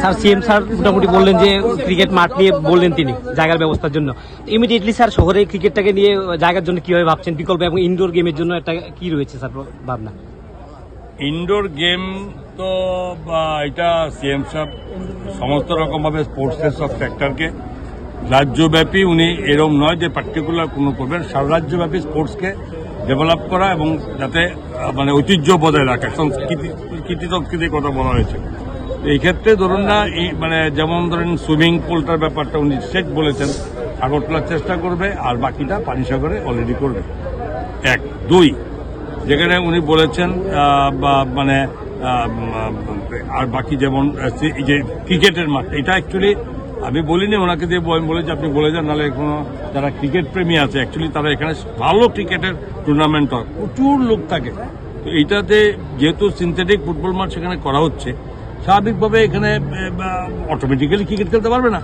Sir CM sir মোটামুটি বললেন যে ক্রিকেট মাঠ নিয়ে বললেন তিনি, জায়গার ব্যবস্থার জন্য। ইমিডিয়েটলি স্যার, শহরে ক্রিকেটটাকে নিয়ে জায়গার জন্য কীভাবে ভাবছেন? বিকল্প এবং ইনডোর গেমের জন্য একটা কি রয়েছে স্যার ভাবনা? ইনডোর গেম তো এটা সিএম সাহেব সমস্ত রকম ভাবে স্পোর্টসের সব সেক্টরকে রাজ্যব্যাপী উনি এরম নয় যে পার্টিকুলার কোনো করবেন। সারা রাজ্যব্যাপী স্পোর্টসকে ডেভেলপ করা এবং যাতে মানে ঐতিহ্য বজায় রাখা। সংস্কৃতি কৃতি সংস্কৃতির কথা বলা হয়েছে। এই ক্ষেত্রে ধরুন না, এই মানে যেমন ধরেন সুইমিং পুলটার ব্যাপারটা উনি সেট বলেছেন আগরতলার চেষ্টা করবে আর বাকিটা পানিসাগরে অলরেডি করবে। এক। দুই, যেখানে উনি বলেছেন বা মানে আর বাকি যেমন যে ক্রিকেটের মাঠ, এটা অ্যাকচুয়ালি আমি বলিনি, ওনাকে দিয়ে আমি বলেছি, আপনি বলে যান, নাহলে কোনো যারা ক্রিকেট প্রেমী আছে অ্যাকচুয়ালি তারা এখানে ভালো ক্রিকেটের টুর্নামেন্ট হয়। প্রচুর লোক থাকে। তো এইটাতে যেহেতু সিনথেটিক ফুটবল মাঠ সেখানে করা হচ্ছে স্বাভাবিকভাবে এখানে অটোমেটিক্যালি ক্রিকেট খেলতে পারবে না।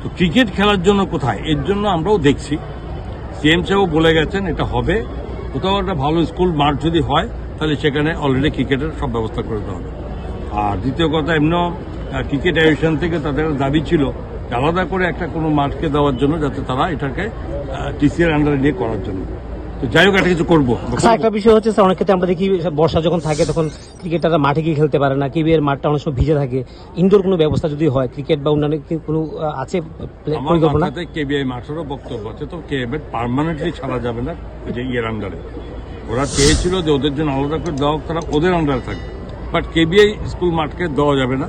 তো ক্রিকেট খেলার জন্য কোথায়? এর জন্য আমরাও দেখছি। সিএম সাহেব বলে গেছেন, এটা হবে। কোথাও একটা ভালো স্কুল মাঠ যদি হয়, তাহলে সেখানে অলরেডি ক্রিকেটের সব ব্যবস্থা করে দেওয়া হবে। আর দ্বিতীয় কথা, এমনিও ক্রিকেট অ্যাসোসিয়েশন থেকে তাদের দাবি ছিল আলাদা করে একটা কোনো মাঠকে দেওয়ার জন্য, যাতে তারা এটাকে টিসিআর আন্ডারে নিয়ে করার জন্য। তো যাই হোক একটা কিছু করব। একটা বিষয় হচ্ছে স্যার অনেক ক্ষেত্রে আমরা দেখি বর্ষা যখন থাকে তখন ক্রিকেটাররা মাঠে গিয়ে খেলতে পারে না কেবিএর মাঠটা অনেক সময় ভিজে থাকে। ইনডোর কোনো ব্যবস্থা যদি হয় ক্রিকেট বা অন্যান্য কোনো আছে পরিকল্পনা? কেবিআই মাঠেরও বক্তব্য আছে তো কেবিআই পার্মানেন্টলি ছাড়া যাবে না ওই যে ইয়ের আন্ডারে ওরা চেয়েছিল যে ওদের জন্য আলাদা করে দেওয়া তারা ওদের আন্ডারে থাকবে। বাট কেবিআই স্কুল মাঠকে দেওয়া যাবে না।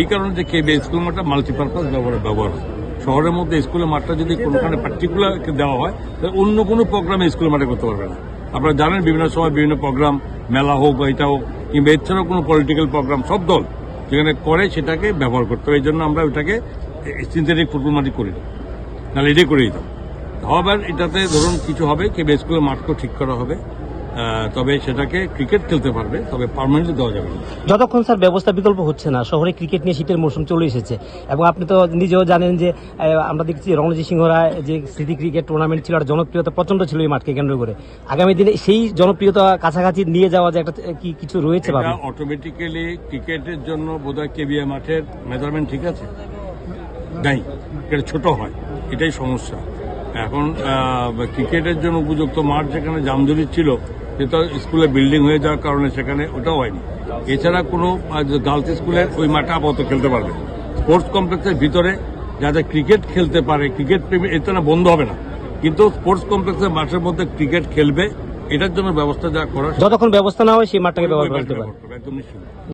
এই কারণে যে কেবিআই স্কুল মাঠটা মাল্টিপারপাস ব্যবহার ব্যবহার হয়। শহরের মধ্যে স্কুলের মাঠটা যদি কোনোখানে পার্টিকুলার দেওয়া হয়, তাহলে অন্য কোনো প্রোগ্রামে স্কুল মাঠে করতে পারবে না। আপনারা জানেন বিভিন্ন সময় বিভিন্ন প্রোগ্রাম মেলা হোক বা এটা হোক, কিংবা এছাড়াও কোনো পলিটিক্যাল প্রোগ্রাম সব দল যেখানে করে সেটাকে ব্যবহার করতে হবে। এই জন্য আমরা ওটাকে সিনথেটিক ফুটবল মাটি করি। নাহলে এটাই করে দিতাম। আবার এটাতে ধরুন কিছু হবে কেবে স্কুলের মাঠকেও ঠিক করা হবে। তবে সেটাকে ক্রিকেট খেলতে পারবে তবে পার্মানেন্টলি দেওয়া যাবে না। যতক্ষণ স্যার ব্যবস্থা বিকল্প হচ্ছে না শহরে ক্রিকেট নিয়ে শীতের মৌসুম চলে এসেছে এবং আপনি তো নিজেও জানেন যে আমরা দেখছি রণজি সিংহ রায় যে স্মৃতি ক্রিকেট টুর্নামেন্ট ছিল আর জনপ্রিয়তা প্রচণ্ড ছিল এই মাঠকে কেন্দ্র করে। আগামী দিনে সেই জনপ্রিয়তা কাছাকাছি নিয়ে যাওয়া যে একটা কি কিছু রয়েছে অটোমেটিক্যালি ক্রিকেটের জন্য বোধহয় কেবিএ মাঠের মেজারমেন্ট ঠিক আছে? নাই এটা ছোট হয় এটাই সমস্যা। এখন ক্রিকেটের জন্য উপযুক্ত মাঠ যেখানে জামজুরি ছিল সেটা স্কুলে বিল্ডিং হয়ে যাওয়ার কারণে সেখানে ওটাও হয়নি। এছাড়া কোনো গার্লস স্কুলের ওই মাঠে আপাতত খেলতে পারবে স্পোর্টস কমপ্লেক্সের ভিতরে যাতে ক্রিকেট খেলতে পারে ক্রিকেট প্রেমী এটা না বন্ধ হবে না। কিন্তু স্পোর্টস কমপ্লেক্সের মাঠের মধ্যে ক্রিকেট খেলবে এটার জন্য ব্যবস্থা যা করার যতক্ষণ ব্যবস্থা না হয় সেই মাঠটাকে ব্যবহার করতে পারে। একদম নিশ্চিত।